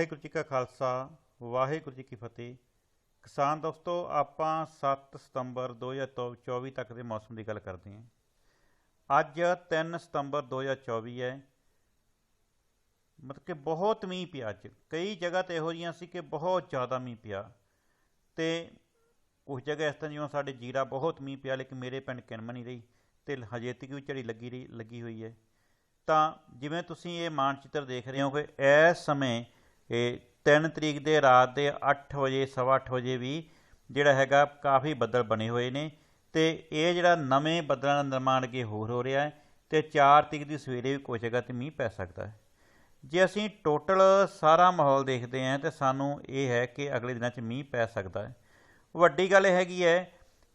ਵਾਹਿਗੁਰੂ ਜੀ ਕਾ ਖਾਲਸਾ, ਵਾਹਿਗੁਰੂ ਜੀ ਕੀ ਫਤਿਹ। ਕਿਸਾਨ ਦੋਸਤੋ, ਆਪਾਂ 7 ਸਤੰਬਰ 2024 ਤੱਕ ਦੇ ਮੌਸਮ ਦੀ ਗੱਲ ਕਰਦੇ ਹਾਂ। ਅੱਜ 3 ਸਤੰਬਰ 2024 ਹੈ। ਮਤਲਬ ਕਿ ਬਹੁਤ ਮੀਂਹ ਪਿਆ ਅੱਜ। ਕਈ ਜਗ੍ਹਾ ਤੇ ਇਹੋ ਜਿਹੀਆਂ ਸੀ ਕਿ ਬਹੁਤ ਜ਼ਿਆਦਾ ਮੀਂਹ ਪਿਆ। ਤੇ ਕੁਝ ਜਗ੍ਹਾ ਇਸ ਤਰ੍ਹਾਂ ਜਿਵੇਂ ਸਾਡੇ ਜੀਰਾ ਬਹੁਤ ਮੀਂਹ ਪਿਆ, ਲੇਕਿਨ ਮੇਰੇ ਪਿੰਡ ਕਿਨਮ ਨਹੀਂ ਰਹੀ ਤੇ ਹਜੇ ਤੱਕ ਵੀ ਝੜੀ ਲੱਗੀ ਰਹੀ, ਲੱਗੀ ਹੋਈ ਹੈ। ਤਾਂ ਜਿਵੇਂ ਤੁਸੀਂ ਇਹ ਮਾਨਚਿੱਤਰ ਦੇਖ ਰਹੇ ਹੋ ਕਿ ਇਸ ਸਮੇਂ ਇਹ 3 ਤਰੀਕ ਦੇ ਰਾਤ ਦੇ 8 ਵਜੇ, ਸਵਾ ਅੱਠ ਵਜੇ ਵੀ ਜਿਹੜਾ ਹੈਗਾ ਕਾਫੀ ਬੱਦਲ ਬਣੇ ਹੋਏ ਨੇ ਤੇ ਇਹ ਜਿਹੜਾ ਨਵੇਂ ਬੱਦਲਾਂ ਦਾ ਨਿਰਮਾਣ ਅੱਗੇ ਹੋਰ ਹੋ ਰਿਹਾ ਹੈ ਤੇ 4 ਤਰੀਕ ਦੀ ਸਵੇਰੇ ਵੀ ਕੋਈ ਜਗ੍ਹਾ ਤੇ ਮੀਂਹ ਪੈ ਸਕਦਾ ਹੈ। ਜੇ ਅਸੀਂ ਟੋਟਲ ਸਾਰਾ ਮਾਹੌਲ ਦੇਖਦੇ ਹਾਂ ਤੇ ਸਾਨੂੰ ਇਹ ਹੈ ਕਿ ਅਗਲੇ ਦਿਨਾਂ 'ਚ ਮੀਂਹ ਪੈ ਸਕਦਾ ਹੈ। ਵੱਡੀ ਗੱਲ ਇਹ ਹੈਗੀ ਹੈ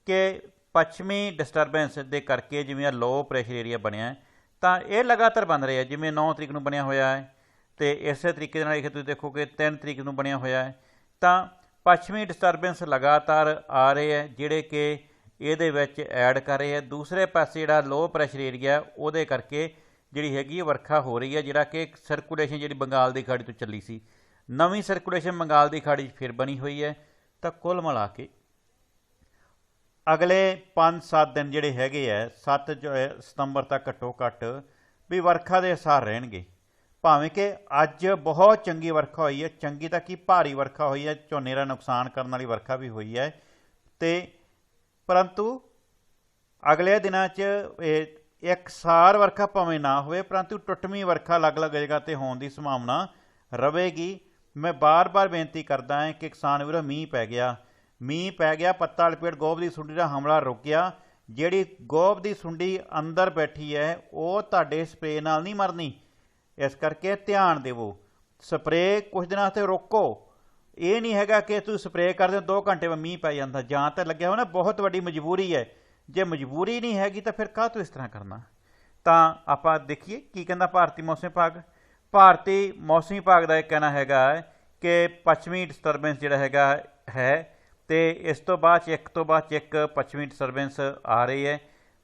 ਕਿ ਪੱਛਮੀ ਡਿਸਟਰਬੈਂਸ ਦੇ ਕਰਕੇ ਜਿਵੇਂ ਆ ਲੋ ਪ੍ਰੈਸ਼ਰ ਏਰੀਆ ਬਣਿਆ ਤਾਂ ਇਹ ਲਗਾਤਾਰ ਬਣ ਰਿਹਾ ਜਿਵੇਂ 9 ਤਰੀਕ ਨੂੰ ਬਣਿਆ ਹੋਇਆ ਹੈ। ਤੇ ਇਸੇ ਤਰੀਕੇ ਦੇ ਨਾਲ ਇਹ ਤੁਸੀਂ ਦੇਖੋ ਕਿ 3 ਤਰੀਕ ਨੂੰ ਬਣਿਆ ਹੋਇਆ ਹੈ। ਤਾਂ ਪੱਛਮੀ ਡਿਸਟਰਬੈਂਸ ਲਗਾਤਾਰ ਆ ਰਹੇ ਹੈ, ਜਿਹੜੇ ਕਿ ਇਹਦੇ ਵਿੱਚ ਐਡ ਕਰ ਰਹੇ ਹੈ। ਦੂਸਰੇ ਪਾਸੇ ਜਿਹੜਾ ਲੋ ਪ੍ਰੈਸ਼ਰ ਏਰੀਆ ਉਹਦੇ ਕਰਕੇ ਜਿਹੜੀ ਹੈਗੀ ਵਰਖਾ ਹੋ ਰਹੀ ਹੈ, ਜਿਹੜਾ ਕਿ ਸਰਕੂਲੇਸ਼ਨ ਜਿਹੜੀ ਬੰਗਾਲ ਦੀ ਖਾੜੀ ਤੋਂ ਚੱਲੀ ਸੀ। ਨਵੀਂ ਸਰਕੂਲੇਸ਼ਨ ਬੰਗਾਲ ਦੀ ਖਾੜੀ 'ਚ ਫਿਰ ਬਣੀ ਹੋਈ ਹੈ। ਤਾਂ ਕੁੱਲ ਮਿਲਾ ਕੇ ਅਗਲੇ 5-7 ਦਿਨ ਜਿਹੜੇ ਹੈਗੇ ਆ 7 ਜੋ ਸਤੰਬਰ ਤੱਕ ਘੱਟੋ ਘੱਟ ਵੀ ਵਰਖਾ ਦੇ ਅਸਰ ਰਹਿਣਗੇ। ਭਾਵੇਂ ਕਿ ਅੱਜ ਬਹੁਤ ਚੰਗੀ ਵਰਖਾ ਹੋਈ ਹੈ, ਚੰਗੀ ਤਾਂ ਕੀ ਭਾਰੀ ਵਰਖਾ ਹੋਈ ਹੈ, ਝੋਨੇ ਦਾ ਨੁਕਸਾਨ ਕਰਨ ਵਾਲੀ ਵਰਖਾ ਵੀ ਹੋਈ ਹੈ। ਤੇ ਪਰੰਤੂ ਅਗਲੇ ਦਿਨਾਂ 'ਚ ਇਹ ਇੱਕ ਸਾਰ ਵਰਖਾ ਭਾਵੇਂ ਨਾ ਹੋਵੇ, ਪਰੰਤੂ ਟੁੱਟਵੀਂ ਵਰਖਾ ਅਲੱਗ-ਅਲੱਗ ਜਗ੍ਹਾ ਤੇ ਹੋਣ ਦੀ ਸੰਭਾਵਨਾ ਰਹੇਗੀ। ਮੈਂ ਬਾਰ-ਬਾਰ ਬੇਨਤੀ ਕਰਦਾ ਹਾਂ ਕਿ ਕਿਸਾਨ ਵੀਰੋ, ਮੀਂਹ ਪੈ ਗਿਆ। ਮੀਂਹ ਪੈ ਗਿਆ, ਪੱਤਾ ਲਪੇਟ ਗੋਬ ਦੀ ਸੁੰਡੀ ਦਾ ਹਮਲਾ ਰੁਕ ਗਿਆ। ਜਿਹੜੀ ਗੋਬ ਦੀ ਸੁੰਡੀ ਅੰਦਰ ਬੈਠੀ ਹੈ, ਉਹ ਤੁਹਾਡੇ ਸਪਰੇ ਨਾਲ ਨਹੀਂ ਮਰਨੀ। ਇਸ ਕਰਕੇ ਧਿਆਨ ਦੇਵੋ। ਸਪਰੇਅ ਕੁਝ ਦਿਨਾਂ 'ਤੇ ਰੋਕੋ। ਇਹ ਨਹੀਂ ਹੈਗਾ ਕਿ ਤੁਸੀਂ ਸਪਰੇਅ ਕਰਦੇ ਹੋ 2 ਘੰਟੇ ਬਾਅਦ ਮੀਂਹ ਪੈ ਜਾਂਦਾ। ਜਾਂ ਤਾਂ ਲੱਗਿਆ ਹੋ ਨਾ ਬਹੁਤ ਵੱਡੀ ਮਜਬੂਰੀ ਹੈ। ਜੇ ਮਜਬੂਰੀ ਨਹੀਂ ਹੈਗੀ ਤਾਂ ਫਿਰ ਕਾਹ ਤੋਂ ਇਸ ਤਰ੍ਹਾਂ ਕਰਨਾ? ਤਾਂ ਆਪਾਂ ਦੇਖੀਏ ਕੀ ਕਹਿੰਦਾ ਭਾਰਤੀ ਮੌਸਮ ਵਿਭਾਗ। ਭਾਰਤੀ ਮੌਸਮ ਵਿਭਾਗ ਦਾ ਇਹ ਕਹਿਣਾ ਹੈਗਾ ਕਿ ਪੱਛਮੀ ਡਿਸਟਰਬੈਂਸ ਜਿਹੜਾ ਹੈਗਾ ਹੈ ਤੇ ਇਸ ਤੋਂ ਬਾਅਦ 'ਚ ਇੱਕ ਤੋਂ ਬਾਅਦ 'ਚ ਇੱਕ ਪੱਛਮੀ ਡਿਸਟਰਬੈਂਸ ਆ ਰਹੀ ਹੈ।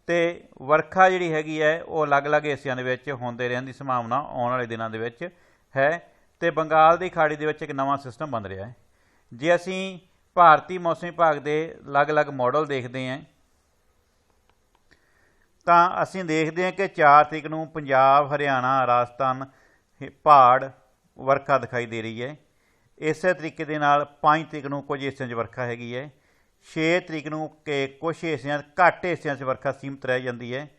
ਤੇ ਵਰਖਾ ਜਿਹੜੀ ਹੈਗੀ ਹੈ, ਉਹ ਅਲੱਗ-ਅਲੱਗ ਹਿੱਸਿਆਂ ਦੇ ਵਿੱਚ ਹੁੰਦੇ ਰਹਿਣ ਦੀ ਸੰਭਾਵਨਾ ਆਉਣ ਵਾਲੇ ਦਿਨਾਂ ਦੇ ਵਿੱਚ ਹੈ ਤੇ ਬੰਗਾਲ ਦੀ ਖਾੜੀ ਦੇ ਵਿੱਚ ਇੱਕ ਨਵਾਂ ਸਿਸਟਮ ਬਣ ਰਿਹਾ ਹੈ। ਜੇ ਅਸੀਂ ਭਾਰਤੀ ਮੌਸਮ ਵਿਭਾਗ ਦੇ ਅਲੱਗ-ਅਲੱਗ ਮਾਡਲ ਦੇਖਦੇ ਹਾਂ, ਤਾਂ ਅਸੀਂ ਦੇਖਦੇ ਹਾਂ ਕਿ 4 ਤਰੀਕ ਨੂੰ ਪੰਜਾਬ, ਹਰਿਆਣਾ, ਰਾਜਸਥਾਨ ਪਹਾੜ ਵਰਖਾ ਦਿਖਾਈ ਦੇ ਰਹੀ ਹੈ। ਇਸੇ ਤਰੀਕੇ ਦੇ ਨਾਲ 5 ਤਰੀਕ ਨੂੰ ਕੁਝ ਹਿੱਸਿਆਂ 'ਚ ਵਰਖਾ ਹੈਗੀ ਹੈ। 6 ਤਰੀਕ ਨੂੰ ਕਿ ਕੁਝ ਹਿੱਸਿਆਂ, ਘੱਟ ਹਿੱਸਿਆਂ 'ਚ ਵਰਖਾ ਸੀਮਤ ਰਹਿ ਜਾਂਦੀ ਹੈ।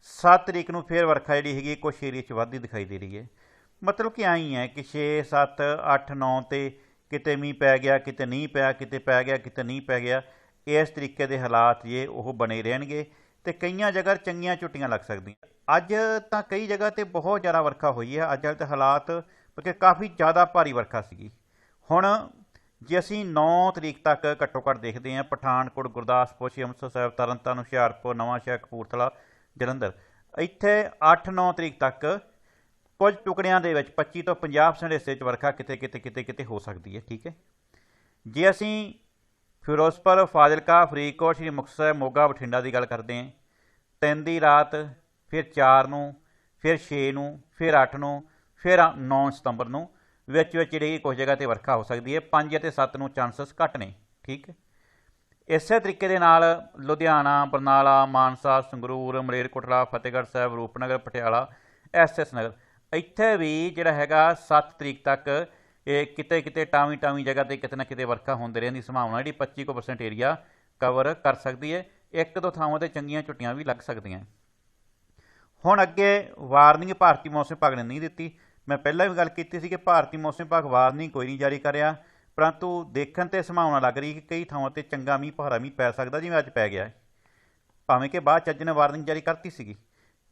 7 ਤਰੀਕ ਨੂੰ ਫੇਰ ਵਰਖਾ ਜਿਹੜੀ ਹੈਗੀ ਕੁਝ ਏਰੀਆ 'ਚ ਵੱਧਦੀ ਦਿਖਾਈ ਦੇ ਰਹੀ ਹੈ। ਮਤਲਬ ਕਿ ਆਈ ਹੈ ਕਿ 6 7 8 9 ਤੇ ਕਿਤੇ ਮੀਂਹ ਪੈ ਗਿਆ, ਕਿਤੇ ਨਹੀਂ ਪਿਆ, ਕਿਤੇ ਪੈ ਗਿਆ, ਕਿਤੇ ਨਹੀਂ ਪੈ ਗਿਆ, ਇਸ ਤਰੀਕੇ ਦੇ ਹਾਲਾਤ ਜੇ ਉਹ ਬਣੇ ਰਹਿਣਗੇ ਤੇ ਕਈਆਂ ਜਗ੍ਹਾ ਚੰਗੀਆਂ ਛੁੱਟੀਆਂ ਲੱਗ ਸਕਦੀਆਂ। ਅੱਜ ਤਾਂ ਕਈ ਜਗ੍ਹਾ ਤੇ ਬਹੁਤ ਜ਼ਿਆਦਾ ਵਰਖਾ ਹੋਈ ਹੈ। ਅੱਜ ਵਾਲੇ ਤੇ ਹਾਲਾਤ ਕਿਉਂਕਿ ਕਾਫੀ ਜ਼ਿਆਦਾ ਭਾਰੀ ਵਰਖਾ ਸੀਗੀ। ਹੁਣ ਜੇ ਅਸੀਂ 9 ਤਰੀਕ ਤੱਕ ਘੱਟੋ ਘੱਟ ਦੇਖਦੇ ਹਾਂ, ਪਠਾਨਕੋਟ, ਗੁਰਦਾਸਪੁਰ, ਸ਼੍ਰੀ ਅੰਮ੍ਰਿਤਸਰ ਸਾਹਿਬ, ਤਰਨਤਾਰਨ, ਹੁਸ਼ਿਆਰਪੁਰ ਨਵਾਂਸ਼ਹਿਰ ਕਪੂਰਥਲਾ, ਜਲੰਧਰ। ਇੱਥੇ 8-9 ਤਰੀਕ ਤੱਕ ਕੁਝ ਟੁਕੜਿਆਂ ਦੇ ਵਿੱਚ 25 ਤੋਂ 50% ਹਿੱਸੇ 'ਚ ਵਰਖਾ ਕਿਤੇ ਕਿਤੇ ਕਿਤੇ ਕਿਤੇ ਹੋ ਸਕਦੀ ਹੈ, ਠੀਕ ਹੈ? ਜੇ ਅਸੀਂ ਫਿਰੋਜ਼ਪੁਰ, ਫਾਜ਼ਿਲਕਾ, ਫਰੀਦਕੋਟ, ਸ਼੍ਰੀ ਮੁਕਤਸਰ ਮੋਗਾ, ਬਠਿੰਡਾ ਦੀ ਗੱਲ ਕਰਦੇ ਹਾਂ, ਤਿੰਨ ਦੀ ਰਾਤ, ਫਿਰ 4 ਨੂੰ, ਫਿਰ 6 ਨੂੰ, ਫਿਰ 8 ਨੂੰ, ਫਿਰ 9 ਸਤੰਬਰ ਨੂੰ ਵਿੱਚ ਵਿੱਚ ਜਿਹੜੀ ਕੁਝ ਜਗ੍ਹਾ ਤੇ ਵਰਖਾ ਹੋ ਸਕਦੀ ਹੈ। 5 ਅਤੇ 7 ਨੂੰ ਚਾਂਸਸ ਘੱਟ ਨੇ, ਠੀਕ ਹੈ। ਇਸੇ ਤਰੀਕੇ ਦੇ ਨਾਲ ਲੁਧਿਆਣਾ, ਬਰਨਾਲਾ, ਮਾਨਸਾ, ਸੰਗਰੂਰ, ਮਲੇਰਕੋਟਲਾ, ਫਤਿਹਗੜ੍ਹ ਸਾਹਿਬ, ਰੂਪਨਗਰ, ਪਟਿਆਲਾ ਐਸਐਸ ਨਗਰ। ਇੱਥੇ ਵੀ ਜਿਹੜਾ ਹੈਗਾ 7 ਤਰੀਕ ਤੱਕ ਇਹ ਕਿਤੇ ਕਿਤੇ ਟਾਵੀਂ ਟਾਵੀਂ ਜਗ੍ਹਾ ਤੇ ਕਿਤੇ ਨਾ ਕਿਤੇ ਵਰਖਾ ਹੁੰਦੇ ਰਹਿਣ ਦੀ ਸੰਭਾਵਨਾ ਜਿਹੜੀ 25% ਏਰੀਆ ਕਵਰ ਕਰ ਸਕਦੀ ਹੈ। ਇੱਕ ਦੋ ਥਾਵਾਂ ਤੇ ਚੰਗੀਆਂ ਛੁੱਟੀਆਂ ਵੀ ਲੱਗ ਸਕਦੀਆਂ। ਹੁਣ ਅੱਗੇ ਵਾਰਨਿੰਗ ਭਾਰਤੀ ਮੌਸਮ ਵਿਭਾਗ ਨੇ ਨਹੀਂ ਦਿੱਤੀ। ਮੈਂ ਪਹਿਲਾਂ ਵੀ ਗੱਲ ਕੀਤੀ ਸੀ ਕਿ ਭਾਰਤੀ ਮੌਸਮ ਵਿਭਾਗ ਵਾਰਨਿੰਗ ਕੋਈ ਨਹੀਂ ਜਾਰੀ ਕਰਿਆ, ਪਰੰਤੂ ਦੇਖਣ ਤੇ ਸੰਭਾਵਨਾ ਲੱਗ ਰਹੀ ਕਿ ਕਈ ਥਾਵਾਂ ਤੇ ਚੰਗਾ ਮੀਂਹ, ਭਾਰਾ ਮੀਂਹ ਪੈ ਸਕਦਾ, ਜਿਵੇਂ ਅੱਜ ਪੈ ਗਿਆ ਹੈ। ਭਾਵੇਂ ਕਿ ਬਾਅਦ ਚ ਅੱਜ ਨੇ ਵਾਰਨਿੰਗ ਜਾਰੀ ਕਰਤੀ ਸੀਗੀ।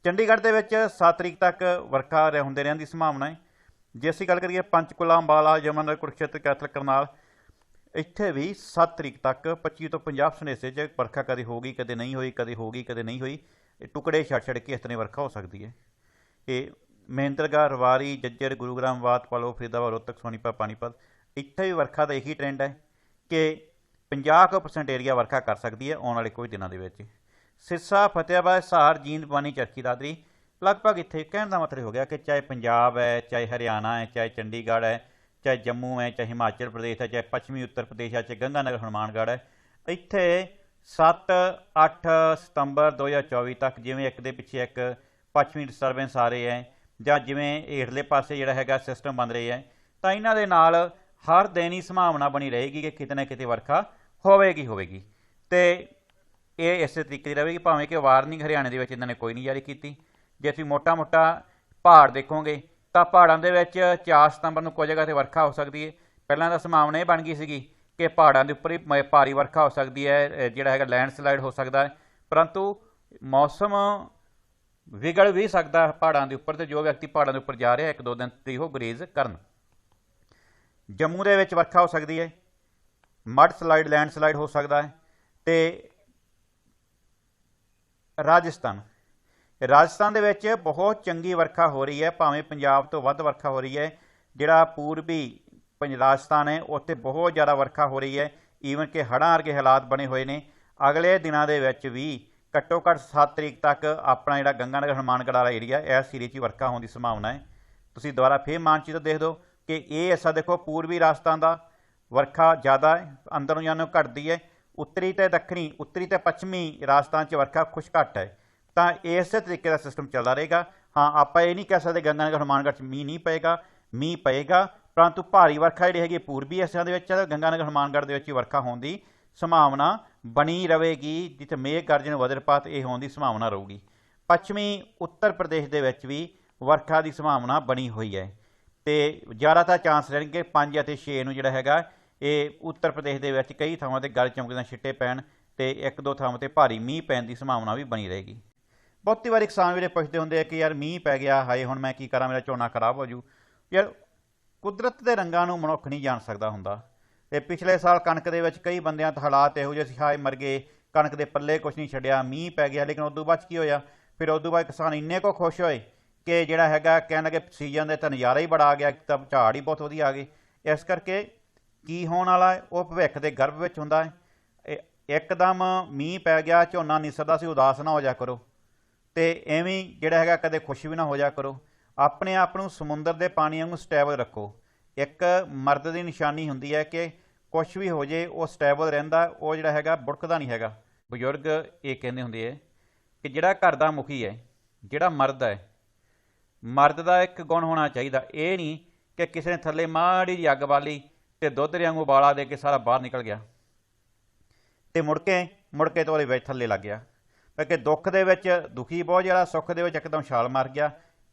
ਚੰਡੀਗੜ੍ਹ ਦੇ ਵਿੱਚ 7 ਤਰੀਕ ਤੱਕ ਵਰਖਾ ਰਹਿ ਹੁੰਦੇ ਰਹਿਣ ਦੀ ਸੰਭਾਵਨਾ ਹੈ। ਜੇ ਅਸੀਂ ਗੱਲ ਕਰੀਏ ਪੰਚਕੁਲਾ, ਅੰਬਾਲਾ ਜਮਨਗਰ ਕੁਰਕਸ਼ੇਤਰ, ਕੈਥਲ, ਕਰਨਾਲ, ਇੱਥੇ ਵੀ 7 ਤਰੀਕ ਤੱਕ 25 ਤੋਂ 50% 'ਚ ਵਰਖਾ ਕਦੇ ਹੋਗੀ ਕਦੇ ਨਹੀਂ ਹੋਈ, ਕਦੇ ਹੋਗੀ ਕਦੇ ਨਹੀਂ ਹੋਈ। ਇਹ ਟੁਕੜੇ ਛੱਡ ਛੱਡ ਕੇ ਇਸ ਤਰ੍ਹਾਂ ਵਰਖਾ ਹੋ ਸਕਦੀ ਹੈ। ਇਹ ਮਹਿੰਦਰਗੜ੍ਹ ਰਵਾਰੀ ਜੱਜਰ, ਗੁਰੂਗ੍ਰਾਮ, ਵਾਤਪਾਲੋ ਫਰੀਦਾਬਾਦ, ਰੋਹਤਕ, ਸੋਨੀਪਤ, ਪਾਣੀਪਤ। ਇੱਥੇ ਵੀ ਵਰਖਾ ਦਾ ਇਹੀ ਟ੍ਰੈਂਡ ਹੈ ਕਿ 50% ਏਰੀਆ ਵਰਖਾ ਕਰ ਸਕਦੀ ਹੈ ਆਉਣ ਵਾਲੇ ਕੁਝ ਦਿਨਾਂ ਦੇ ਵਿੱਚ। ਸਿਰਸਾ ਫਤਿਆਬਾਦ ਸਹਾਰ, ਜੀਂਦ ਪਾਣੀ ਚਰਖੀ, ਦਾਦਰੀ, ਲਗਭਗ ਇੱਥੇ ਕਹਿਣ ਦਾ ਮਤਲਬ ਹੋ ਗਿਆ ਕਿ ਚਾਹੇ ਪੰਜਾਬ ਹੈ, ਚਾਹੇ ਹਰਿਆਣਾ ਹੈ, ਚਾਹੇ ਚੰਡੀਗੜ੍ਹ ਹੈ, ਚਾਹੇ ਜੰਮੂ ਹੈ, ਚਾਹੇ ਹਿਮਾਚਲ ਪ੍ਰਦੇਸ਼ ਹੈ, ਚਾਹੇ ਪੱਛਮੀ ਉੱਤਰ ਪ੍ਰਦੇਸ਼ ਹੈ, ਚਾਹੇ ਗੰਗਾਨਗਰ, ਹਨੂਮਾਨਗੜ੍ਹ ਹੈ। ਇੱਥੇ 7 8 ਸਤੰਬਰ 2024 ਤੱਕ ਜਿਵੇਂ ਇੱਕ ਦੇ ਪਿੱਛੇ ਇੱਕ ਪੱਛਮੀ ਡਿਸਟਰਬੈਂਸ ਆ ਰਹੇ ਹੈ ਜਾਂ ਜਿਵੇਂ ਹੇਠਲੇ ਪਾਸੇ ਜਿਹੜਾ ਹੈਗਾ ਸਿਸਟਮ ਬਣ ਰਹੇ ਹੈ, ਤਾਂ ਇਹਨਾਂ ਦੇ ਨਾਲ ਹਰ ਦਿਨ ਹੀ ਸੰਭਾਵਨਾ ਬਣੀ ਰਹੇਗੀ ਕਿ ਕਿਤੇ ਨਾ ਕਿਤੇ ਵਰਖਾ ਹੋਵੇਗੀ ਹੋਵੇਗੀ। ਤੇ ਇਹ ਇਸੇ ਤਰੀਕੇ ਦੀ ਰਹੇਗੀ, ਭਾਵੇਂ ਕਿ ਵਾਰਨਿੰਗ ਹਰਿਆਣੇ ਦੇ ਵਿੱਚ ਇਹਨਾਂ ਨੇ ਕੋਈ ਨਹੀਂ ਜਾਰੀ ਕੀਤੀ। ਜੇ ਤੁਸੀਂ ਮੋਟਾ-ਮੋਟਾ ਪਹਾੜ ਦੇਖੋਗੇ, ਤਾਂ ਪਹਾੜਾਂ ਦੇ ਵਿੱਚ 4 ਸਤੰਬਰ ਨੂੰ ਕੋਈ ਜਗ੍ਹਾ ਤੇ ਵਰਖਾ ਹੋ ਸਕਦੀ ਹੈ। ਪਹਿਲਾਂ ਤਾਂ ਸੰਭਾਵਨਾ ਇਹ ਬਣ ਗਈ ਸੀਗੀ ਕਿ ਪਹਾੜਾਂ ਦੇ ਉੱਪਰ ਹੀ ਭਾਰੀ ਵਰਖਾ ਹੋ ਸਕਦੀ ਹੈ ਜਿਹੜਾ ਹੈਗਾ ਲੈਂਡਸਲਾਈਡ ਹੋ ਸਕਦਾ ਹੈ। ਪਰੰਤੂ ਮੌਸਮ ਵਿਗੜ ਵੀ ਸਕਦਾ ਪਹਾੜਾਂ ਦੇ ਉੱਪਰ ਤੇ ਜੋ ਵਿਅਕਤੀ ਪਹਾੜਾਂ ਦੇ ਉੱਪਰ ਜਾ ਰਿਹਾ, ਇੱਕ ਦੋ ਦਿਨ ਤੇ ਉਹ ਗਰੇਜ਼ ਕਰਨ। ਜੰਮੂ ਦੇ ਵਿੱਚ ਵਰਖਾ ਹੋ ਸਕਦੀ ਹੈ। ਮਡ ਸਲਾਈਡ, ਲੈਂਡ ਸਲਾਈਡ ਹੋ ਸਕਦਾ ਹੈ। ਤੇ ਰਾਜਸਥਾਨ। ਰਾਜਸਥਾਨ ਦੇ ਵਿੱਚ ਬਹੁਤ ਚੰਗੀ ਵਰਖਾ ਹੋ ਰਹੀ ਹੈ, ਭਾਵੇਂ ਪੰਜਾਬ ਤੋਂ ਵੱਧ ਵਰਖਾ ਹੋ ਰਹੀ ਹੈ। ਜਿਹੜਾ ਪੂਰਬੀ ਪੰਜ ਰਾਜਸਥਾਨ ਹੈ, ਉੱਥੇ ਬਹੁਤ ਜ਼ਿਆਦਾ ਵਰਖਾ ਹੋ ਰਹੀ ਹੈ। ਈਵਨ ਕਿ ਹੜ੍ਹਾਂ ਵਰਗੇ ਹਾਲਾਤ ਬਣੇ ਹੋਏ ਨੇ। ਅਗਲੇ ਦਿਨਾਂ ਦੇ ਵਿੱਚ ਵੀ ਘੱਟੋ ਘੱਟ 7 ਤਰੀਕ ਤੱਕ ਆਪਣਾ ਜਿਹੜਾ ਗੰਗਾਨਗਰ ਹਨੂਮਾਨਗੜ੍ਹ ਵਾਲਾ ਏਰੀਆ ਇਸ ਏਰੀਏ 'ਚ ਵਰਖਾ ਹੋਣ ਦੀ ਸੰਭਾਵਨਾ ਹੈ। ਤੁਸੀਂ ਦੁਬਾਰਾ ਫੇਰ ਮਾਨਚਿੱਤਰ ਦੇਖ ਦਿਓ ਕਿ ਇਹ ਐਸਾ ਦੇਖੋ ਪੂਰਬੀ ਰਾਜਸਥਾਨ ਦਾ ਵਰਖਾ ਜ਼ਿਆਦਾ ਹੈ ਅੰਦਰ ਨੂੰ ਜਾਣੋ ਘਟਦੀ ਹੈ। ਉੱਤਰੀ ਤੇ ਦੱਖਣੀ ਉੱਤਰੀ ਤੇ ਪੱਛਮੀ ਰਾਜਸਥਾਨ 'ਚ ਵਰਖਾ ਕੁਛ ਘੱਟ ਹੈ। ਤਾਂ ਇਸੇ ਤਰੀਕੇ ਦਾ ਸਿਸਟਮ ਚੱਲਦਾ ਰਹੇਗਾ। ਹਾਂ ਆਪਾਂ ਇਹ ਨਹੀਂ ਕਹਿ ਸਕਦੇ ਗੰਗਾਨਗਰ ਹਨੂਮਾਨਗੜ੍ਹ 'ਚ ਮੀਂਹ ਨਹੀਂ ਪਏਗਾ। ਮੀਂਹ ਪਏਗਾ ਪਰੰਤੂ ਭਾਰੀ ਵਰਖਾ ਜਿਹੜੀ ਹੈਗੀ ਪੂਰਬੀ ਹਿੱਸਿਆਂ ਦੇ ਵਿੱਚ ਹੈ, ਗੰਗਾਨਗਰ ਹਨੂਮਾਨਗੜ੍ਹ ਦੇ ਵਿੱਚ ਵਰਖਾ ਹੋਣ ਦੀ ਸੰਭਾਵਨਾ ਬਣੀ ਰਹੇਗੀ, ਜਿੱਥੇ ਮੇਘ ਗਰਜਨ ਵਜਰਪਾਤ ਇਹ ਹੋਣ ਦੀ ਸੰਭਾਵਨਾ ਰਹੂਗੀ। ਪੱਛਮੀ ਉੱਤਰ ਪ੍ਰਦੇਸ਼ ਦੇ ਵਿੱਚ ਵੀ ਵਰਖਾ ਦੀ ਸੰਭਾਵਨਾ ਬਣੀ ਹੋਈ ਹੈ। ਤੇ ਜ਼ਿਆਦਾਤਰ ਚਾਂਸ ਰਹਿਣਗੇ 5 ਅਤੇ 6 ਨੂੰ ਜਿਹੜਾ ਹੈਗਾ, ਇਹ ਉੱਤਰ ਪ੍ਰਦੇਸ਼ ਦੇ ਵਿੱਚ ਕਈ ਥਾਵਾਂ ਤੇ ਗਲ ਚਮਕਦੇ ਛਿੱਟੇ ਪੈਣ ਤੇ ਇੱਕ ਦੋ ਥਾਵਾਂ ਤੇ ਭਾਰੀ ਮੀਂਹ ਪੈਣ ਦੀ ਸੰਭਾਵਨਾ ਵੀ ਬਣੀ ਰਹੇਗੀ। ਬਹੁਤੀ ਵਾਰੀ ਕਿਸਾਨ ਵੀਰੇ ਪੁੱਛਦੇ ਹੁੰਦੇ ਆ ਕਿ ਯਾਰ ਮੀਂਹ ਪੈ ਗਿਆ, ਹਾਏ ਹੁਣ ਮੈਂ ਕੀ ਕਰਾਂ, ਮੇਰਾ ਝੋਨਾ ਖਰਾਬ ਹੋ ਜੂ। ਯਾਰ ਕੁਦਰਤ ਦੇ ਰੰਗਾਂ ਨੂੰ ਮਨੁੱਖ ਨਹੀਂ ਜਾਣ ਸਕਦਾ ਹੁੰਦਾ। ਤੇ ਪਿਛਲੇ ਸਾਲ ਕਣਕ ਦੇ ਵਿੱਚ ਕਈ ਬੰਦਿਆਂ ਦੇ ਹਾਲਾਤ ਇਹੋ ਜਿਹੇ ਸੀ, ਹਾਏ ਮਰ ਗਏ, ਕਣਕ ਦੇ ਪੱਲੇ ਕੁਝ ਨਹੀਂ ਛੱਡਿਆ, ਮੀਂਹ ਪੈ ਗਿਆ, ਲੇਕਿਨ ਉਦੋਂ ਬਾਅਦ 'ਚ ਕੀ ਹੋਇਆ? ਫਿਰ ਉਦੋਂ ਬਾਅਦ ਕਿਸਾਨ ਇੰਨੇ ਕੋ ਖੁਸ਼ ਹੋਏ ਕਿ ਜਿਹੜਾ ਹੈਗਾ, ਕਹਿਣ ਲੱਗੇ ਸੀਜ਼ਨ ਦੇ ਤਾਂ ਨਜ਼ਾਰਾ ਹੀ ਬੜਾ ਆ ਗਿਆ ਤਾਂ ਝਾੜ ਹੀ ਬਹੁਤ ਵਧੀਆ ਆ ਗਏ ਇਸ ਕਰਕੇ ਕੀ ਹੋਣ ਵਾਲਾ ਹੈ? ਉਹ ਭਵਿੱਖ ਦੇ ਗਰਭ ਵਿੱਚ ਹੁੰਦਾ ਹੈ। ਇੱਕਦਮ ਮੀਂਹ ਪੈ ਗਿਆ, ਝੋਨਾ ਨਿਸਰਦਾ ਸੀ, ਉਦਾਸ ਨਾ ਹੋ ਜਾ ਕਰੋ। ਤੇ ਐਵੇਂ ਜਿਹੜਾ ਹੈਗਾ, ਕਦੇ ਖੁਸ਼ ਵੀ ਨਾ ਹੋ ਜਾ ਕਰੋ। ਆਪਣੇ ਆਪ ਨੂੰ ਸਮੁੰਦਰ ਦੇ ਪਾਣੀ ਵਾਂਗੂ ਸਟੇਬਲ ਰੱਖੋ। ਇੱਕ ਮਰਦ ਦੀ ਨਿਸ਼ਾਨੀ ਹੁੰਦੀ ਹੈ ਕਿ ਕੁਝ ਵੀ ਹੋ ਜੇ, ਉਹ ਸਟੇਬਲ ਰਹਿੰਦਾ, ਉਹ ਜਿਹੜਾ ਹੈਗਾ ਬੁੜਕਦਾ ਨਹੀਂ ਹੈਗਾ। ਬਜ਼ੁਰਗ ਇਹ ਕਹਿੰਦੇ ਹੁੰਦੇ ਹੈ ਕਿ ਜਿਹੜਾ ਘਰ ਦਾ ਮੁਖੀ ਹੈ, ਜਿਹੜਾ ਮਰਦ ਹੈ, ਮਰਦ ਦਾ ਇੱਕ ਗੁਣ ਹੋਣਾ ਚਾਹੀਦਾ। ਇਹ ਨਹੀਂ ਕਿ ਕਿਸੇ ਨੇ ਥੱਲੇ ਮਾੜੀ ਜਿਹੀ ਅੱਗ ਬਾਲੀ ਤੇ ਦੁੱਧ ਦੇ ਵਾਂਗੂ ਉਬਾਲਾ ਦੇ ਕੇ ਸਾਰਾ ਬਾਹਰ ਨਿਕਲ ਗਿਆ। ਤੇ ਮੁੜ ਕੇ ਮੁੜ ਕੇ ਤੋਂ ਉਹਦੇ ਵਿੱਚ ਥੱਲੇ ਲੱਗ ਗਿਆ। ਕਿਉਂਕਿ ਦੁੱਖ ਦੇ ਵਿੱਚ, ਦੁਖੀ ਬਹੁਤ ਜ਼ਿਆਦਾ, ਸੁੱਖ ਦੇ ਵਿੱਚ ਇੱਕਦਮ ਛਾਲ ਮਾਰ ਗਿਆ।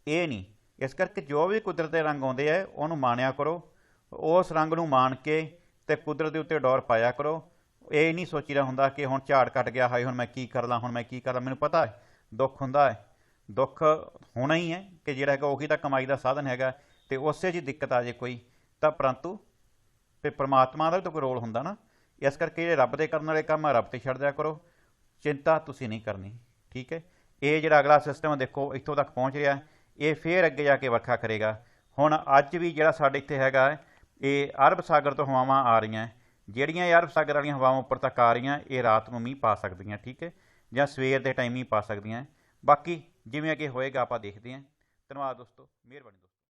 ਇਹ ਨਹੀਂ। ਇਸ ਕਰਕੇ ਜੋ ਵੀ ਕੁਦਰਤ ਦੇ ਰੰਗ ਆਉਂਦੇ ਆ, ਉਹਨੂੰ ਮਾਣਿਆ ਕਰੋ। ਉਸ ਰੰਗ ਨੂੰ ਮਾਣ ਕੇ ਤੇ ਕੁਦਰਤ ਦੇ ਉੱਤੇ ਡੋਰ ਪਾਇਆ ਕਰੋ। ਇਹ ਨਹੀਂ ਸੋਚੀਦਾ ਹੁੰਦਾ ਕਿ ਹੁਣ ਝਾੜ ਕੱਟ ਗਿਆ, ਹਾਏ ਹੁਣ ਮੈਂ ਕੀ ਕਰ ਲਾਂ ਹੁਣ ਮੈਂ ਕੀ ਕਰ ਲਾਂ ਮੈਨੂੰ ਪਤਾ ਹੈ, ਦੁੱਖ ਹੁੰਦਾ ਹੈ। ਦੁੱਖ ਹੋਣਾ ਹੀ ਹੈ ਕਿ ਜਿਹੜਾ ਹੈਗਾ ਉਹੀ ਤਾਂ ਕਮਾਈ ਦਾ ਸਾਧਨ ਹੈਗਾ ਤੇ ਉਸੇ 'ਚ ਦਿੱਕਤ ਆ ਜੇ ਕੋਈ। ਤਾਂ ਪਰੰਤੂ ਤੇ ਪ੍ਰਮਾਤਮਾ ਦਾ ਵੀ ਤਾਂ ਕੋਈ ਰੋਲ ਹੁੰਦਾ ਨਾ। ਇਸ ਕਰਕੇ ਜਿਹੜੇ ਰੱਬ ਦੇ ਕਰਨ ਵਾਲੇ ਕੰਮ ਆ, ਰੱਬ ਤੇ ਛੱਡ ਦਿਆ ਕਰੋ। ਚਿੰਤਾ ਤੁਸੀਂ ਨਹੀਂ ਕਰਨੀ, ਠੀਕ ਹੈ? ਇਹ ਜਿਹੜਾ ਅਗਲਾ ਸਿਸਟਮ ਦੇਖੋ, ਇੱਥੋਂ ਤੱਕ ਪਹੁੰਚ ਰਿਹਾ। ਇਹ ਫੇਰ ਅੱਗੇ ਜਾ ਕੇ ਵਰਖਾ ਕਰੇਗਾ। ਹੁਣ ਅੱਜ ਵੀ ਜਿਹੜਾ ਸਾਡੇ ਇੱਥੇ ਹੈਗਾ ਇਹ ਅਰਬ ਸਾਗਰ ਤੋਂ ਹਵਾਵਾਂ ਆ ਰਹੀਆਂ ਜਿਹੜੀਆਂ ਇਹ ਅਰਬ ਸਾਗਰ ਵਾਲੀਆਂ ਹਵਾਵਾਂ ਉੱਪਰ ਤੱਕ ਆ ਰਹੀਆਂ, ਇਹ ਰਾਤ ਨੂੰ ਮੀਂਹ ਪਾ ਸਕਦੀਆਂ, ਠੀਕ ਹੈ? ਜਾਂ ਸਵੇਰ ਦੇ ਟਾਈਮ ਹੀ ਪਾ ਸਕਦੀਆਂ ਬਾਕੀ ਜਿਵੇਂ ਅੱਗੇ ਹੋਏਗਾ ਆਪਾਂ ਦੇਖਦੇ ਹਾਂ। ਧੰਨਵਾਦ ਦੋਸਤੋ, ਮਿਹਰਬਾਨੀ ਦੋਸਤੋ।